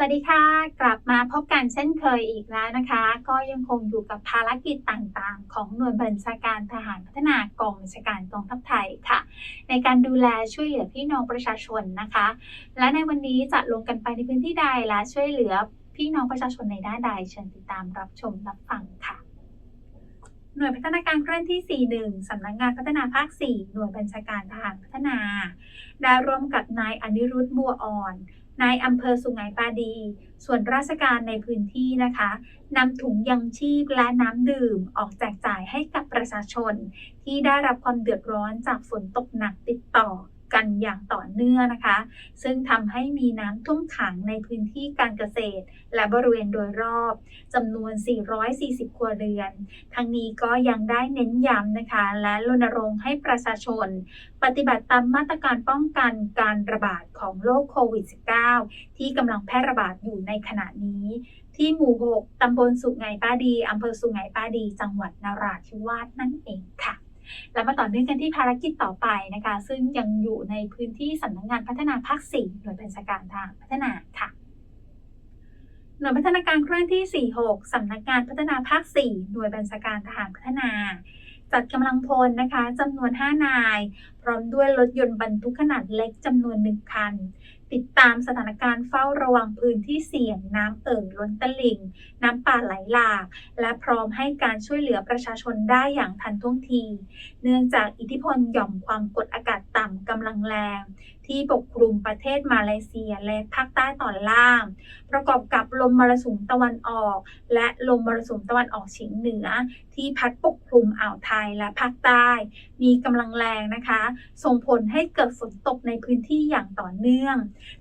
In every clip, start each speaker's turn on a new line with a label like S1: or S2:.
S1: สวัสดีค่ะ กลับมาพบกันเช่นเคยอีกแล้วนะคะ ก็ยังคงอยู่กับภารกิจต่างๆ ของหน่วยบัญชาการทหารพัฒนากองบัญชาการกองทัพไทยค่ะ ในการดูแลช่วยเหลือพี่น้องประชาชนนะคะ และในวันนี้จะลงกันไปในพื้นที่ใดและช่วยเหลือพี่น้องประชาชนในด้านใดเชิญติดตามรับชมรับฟังค่ะหน่วยพัฒนาการเคลื่อนที่ 41 สำนักงานพัฒนาภาค 4 หน่วยบัญชาการทหารพัฒนา ได้ร่วมกับนายอนิรุทธบัวอ่อน นายอำเภอสุไหงปาดี ส่วนราชการในพื้นที่นะคะนำถุงยังชีพและน้ำดื่มออกแจกจ่ายให้กับประชาชน ที่ได้รับความเดือดร้อนจากฝนตกหนักติดต่อ กันอย่างต่อเนื่องนะคะ ซึ่งทำให้มีน้ำท่วมขังในพื้นที่การเกษตร และบริเวณโดยรอบจำนวน 440 ครัวเรือน ทั้งนี้ก็ยังได้เน้นย้ำนะคะ และรณรงค์ให้ประชาชน ปฏิบัติตามมาตรการป้องกันการระบาดของโรคโควิด -19 ที่กำลังแพร่ระบาดอยู่ในขณะนี้ที่หมู่ 6 ตำบลสุไหงป้าดี อำเภอสุไหงป้าดี จังหวัดนราธิวาสนั่นเองค่ะ แล้วมาต่อเนื่องกันที่ภารกิจต่อไปนะคะ ซึ่งยังอยู่ในพื้นที่สำนักงานพัฒนาภาค4หน่วยบัญชาการทางพัฒนาค่ะหน่วยพัฒนาการเคลื่อนที่ 46 สำนักงานพัฒนาภาค 4 หน่วยบัญชาการทหารพัฒนา จัดกำลังพลนะคะจำนวน 5 นาย พร้อมด้วยรถยนต์บรรทุกขนาดเล็กจำนวน 1 คัน ติดตามสถานการณ์เฝ้าระวังพื้นที่เสี่ยง น้ำเอ่อล้นตลิ่ง น้ำป่าไหลหลาก และพร้อมให้การช่วยเหลือประชาชนได้อย่างทันท่วงที เนื่องจากอิทธิพลหย่อมความกดอากาศต่ำกำลังแรง ที่ปกคลุมประเทศมาเลเซียและภาคใต้ตอนล่าง ประกอบกับลมมรสุมตะวันออก และลมมรสุมตะวันออกเฉียงเหนือ ที่พัดปกคลุมอ่าวไทยและภาคใต้ มีกำลังแรงนะคะ ส่งผลให้เกิดฝนตกในพื้นที่อย่างต่อเนื่อง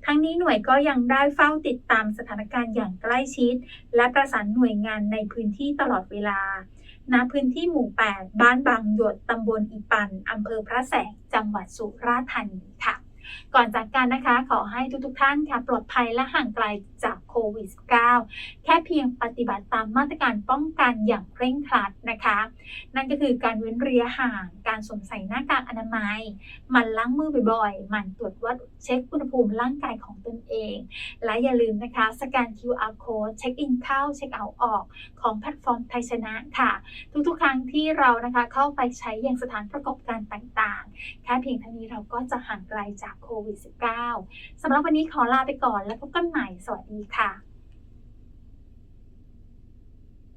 S1: ทั้งนี้หน่วยก็ยังได้เฝ้าติดตามสถานการณ์อย่างใกล้ชิด และประสานหน่วยงานในพื้นที่ตลอดเวลาณพื้นที่หมู่ 8 บ้านบางหยดตำบลอีปัน อำเภอพระแสง จังหวัดสุราษฎร์ธานีค่ะ ก่อนจากกันนะคะ ขอให้ทุกๆท่านค่ะ ปลอดภัยและห่างไกลจากโควิด -19 แค่เพียงปฏิบัติตามมาตรการป้องกันอย่างเคร่งครัดนะคะ นั่นก็คือการเว้นระยะห่าง การสวมใส่หน้ากากอนามัย มันล้างมือบ่อยๆ มันตรวจวัดเช็คอุณหภูมิร่างกายของ ตนเอง และอย่าลืมนะคะ สแกน QR code เช็คอินเข้าเช็คเอาท์ออกของแพลตฟอร์มไทยชนะค่ะ ทุกๆ ครั้งที่เรานะคะเข้าไปใช้ยังสถานประกอบการต่างๆ แค่เพียงเท่านี้เราก็จะห่างไกลจากโควิด -19 สำหรับวันนี้ขอลาไปก่อนแล้วพบกันใหม่ สวัสดีค่ะ